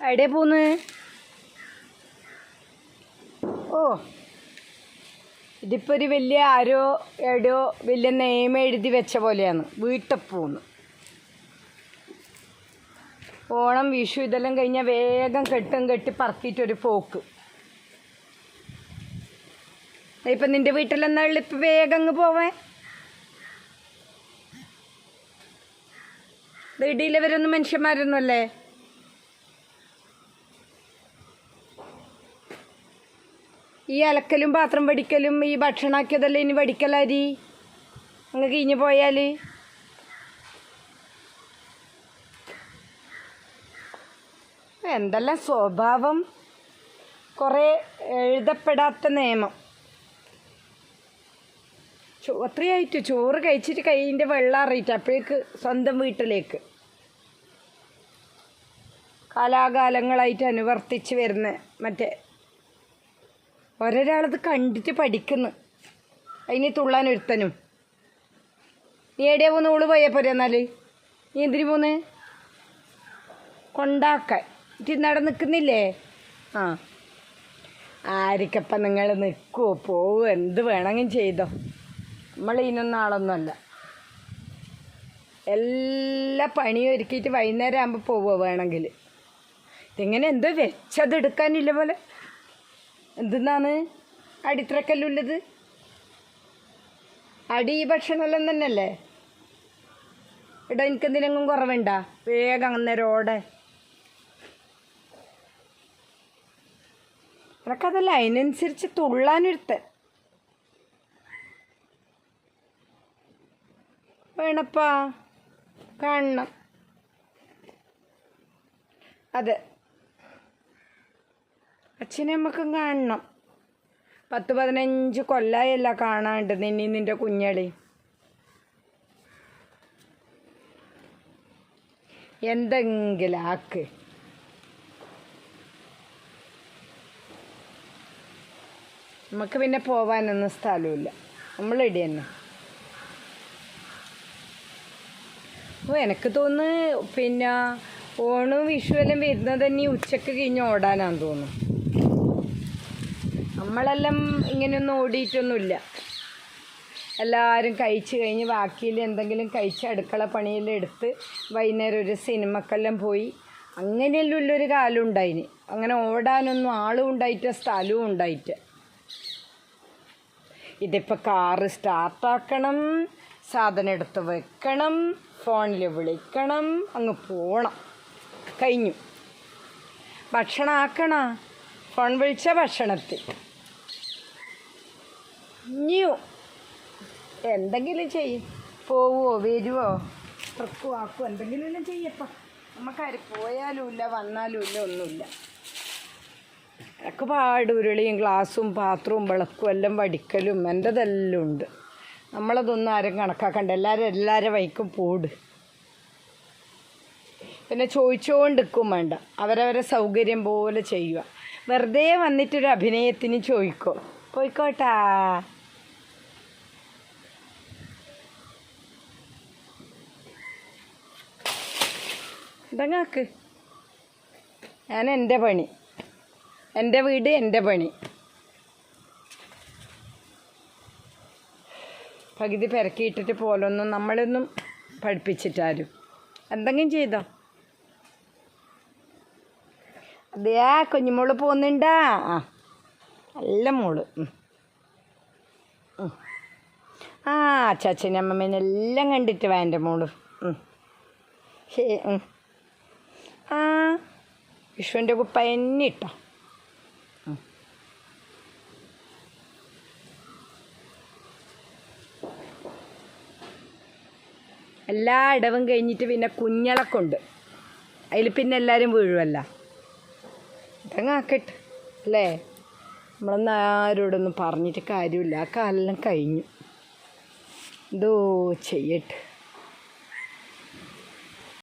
എവിടെ പോന്ന്? ഓ. ഇതിപ്പോൾ ഒരു വലിയ ആരോ എവിടെയോ വലിയ നെയ്മ എഴുതി വെച്ച പോലെയാണ്. വീട്ടപ്പൂന്ന് ഓണം വിഷു ഇതെല്ലാം കഴിഞ്ഞാൽ വേഗം കെട്ടും കെട്ടി പറത്തിയിട്ടൊരു പോക്ക്. ഇപ്പം നിന്റെ വീട്ടിലെന്നാളിൽ ഇപ്പം വേഗം അങ്ങ് പോവേ. ഇടയിലവരൊന്നും മനുഷ്യന്മാരൊന്നും ഈ അലക്കലും പാത്രം വടിക്കലും ഈ ഭക്ഷണമാക്കിയതല്ലേ ഇനി വടിക്കലരി? അങ്ങ് കിഞ്ഞു പോയാൽ എന്തെല്ലാം സ്വഭാവം? കുറേ എഴുതപ്പെടാത്ത നിയമം. അത്രയായിട്ട് ചോറ് കഴിച്ചിട്ട് കൈയിന്റെ വെള്ളം അറിയിട്ട് അപ്പോഴേക്ക് സ്വന്തം വീട്ടിലേക്ക്. കാലാകാലങ്ങളായിട്ട് അനുവർത്തിച്ച് വരുന്ന മറ്റേ ഒരൊരാളത് കണ്ടിട്ട് പഠിക്കുന്നു. അതിന് തുള്ളാൻ ഒരുത്തനും. നീ എവിടെയാ പോകുന്ന ഓൾ പോയാൽ പോരെ എന്നാൽ നീ എന്തിനു പോന്ന്? കൊണ്ടാക്കാൻ. നട നിൽക്കുന്നില്ലേ ആ. ആർക്കപ്പം നിങ്ങൾ നിൽക്കുമോ പോവോ എന്ത് വേണമെങ്കിലും ചെയ്തോ. നമ്മൾ ഇതിനൊന്നും ആളൊന്നുമല്ല. എല്ലാ പണിയും ഒരുക്കിയിട്ട് വൈകുന്നേരം ആകുമ്പോൾ പോവുക വേണമെങ്കിൽ ഇതിങ്ങനെ എന്തോ വെച്ചത് എടുക്കാനില്ല പോലെ. എന്തെന്നാണ്? അടിത്രക്കല്ലുള്ളത് അടി ഈ ഭക്ഷണമെല്ലാം തന്നെയല്ലേ? ഇടാ എനിക്ക് എന്തിനെങ്കിലും കുറവുണ്ട? വേഗം അന്നേരം അതല്ല അതിനനുസരിച്ച് തുള്ളാനൊരുത്തൻ. വേണപ്പാ. കാണണം. അതെ. അച്ഛനെ നമുക്കും കാണണം. പത്ത് പതിനഞ്ച് കൊല്ലായല്ല കാണാണ്ട് നിന്നി നിന്റെ കുഞ്ഞളി. എന്തെങ്കിലും ആക്ക്. നമുക്ക് പിന്നെ പോവാനൊന്നും സ്ഥലമില്ല. നമ്മളിടി തന്നെ. ഓ എനിക്ക് തോന്നുന്നു പിന്നെ ഓണും വിഷുവെല്ലാം വരുന്നത് തന്നെ ഉച്ചയ്ക്ക് കഴിഞ്ഞ് ഓടാനാന്ന് തോന്നുന്നു. നമ്മളെല്ലാം ഇങ്ങനെയൊന്നും ഓടിയിട്ടൊന്നുമില്ല. എല്ലാവരും കഴിച്ച് കഴിഞ്ഞ് ബാക്കിയിൽ എന്തെങ്കിലും കഴിച്ച് അടുക്കള പണിയെല്ലാം എടുത്ത് വൈകുന്നേരം ഒരു സിനിമക്കെല്ലാം പോയി. അങ്ങനെയെല്ലാം കാലം ഉണ്ടായിന്. അങ്ങനെ ഓടാനൊന്നും ആളും ഉണ്ടായിട്ട് സ്ഥലവും ഉണ്ടായിട്ട് ഇതിപ്പോൾ കാറ് സ്റ്റാർട്ടാക്കണം സാധനം എടുത്ത് വെക്കണം ഫോണിൽ വിളിക്കണം അങ്ങ് പോണം. കഴിഞ്ഞു. ഭക്ഷണം ആക്കണ? ഫോൺ വിളിച്ച ഭക്ഷണത്തിൽ. ഇനിയോ എന്തെങ്കിലും ചെയ്യും പോവോ വരുവോ? ട്രിപ്പും ആക്കും എന്തെങ്കിലും ചെയ്യപ്പ. നമുക്കാര് പോയാലും ഇല്ല വന്നാലും ഇല്ല ഒന്നുമില്ല ഒക്കെ പാട് ഉരുളിയും ഗ്ലാസും പാത്രവും വിളക്കും എല്ലാം വടിക്കലും എന്റെതെല്ലാം ഉണ്ട്. നമ്മളതൊന്നും ആരും കണക്കാക്കണ്ട. എല്ലാവരും എല്ലാവരും വൈക്കും പോട്. പിന്നെ ചോദിച്ചുകൊണ്ടിരിക്കും വേണ്ട. അവരവരെ സൗകര്യം പോലെ ചെയ്യുക. വെറുതെ വന്നിട്ടൊരു അഭിനയത്തിന് ചോദിക്കോ. പോയിക്കോട്ടാ. ഇതങ്ങാക്ക്. ഞാൻ എന്റെ പണി. എന്റെ വീട് എന്റെ പണി. പകുതി പെരക്കിയിട്ടിട്ട് പോലൊന്നും നമ്മളൊന്നും പഠിപ്പിച്ചിട്ടാരും. എന്തെങ്കിലും ചെയ്തോ? അതെയാ കുഞ്ഞുമോൾ പോകുന്നുണ്ടാ ആ നല്ല മോൾ. ആ അച്ചാച്ചനും കണ്ടിട്ട് വേണ്ട മോൾ. ശരി. ആ. വിഷുവിന്റെ കുപ്പ എന്നെ ഇട്ടോ. എല്ലാ ഇടവും കഴിഞ്ഞിട്ട് പിന്നെ കുഞ്ഞളക്കുണ്ട് കൊണ്ട്. അതിൽ പിന്നെ എല്ലാവരും വീഴുമല്ല ഇതങ്ങാക്കട്ടെ അല്ലേ? നമ്മളൊന്നും ആരോടൊന്നും പറഞ്ഞിട്ട് കാര്യമില്ല. ആ കാലെല്ലാം കഴിഞ്ഞു. എന്തോ ചെയ്യട്ടെ.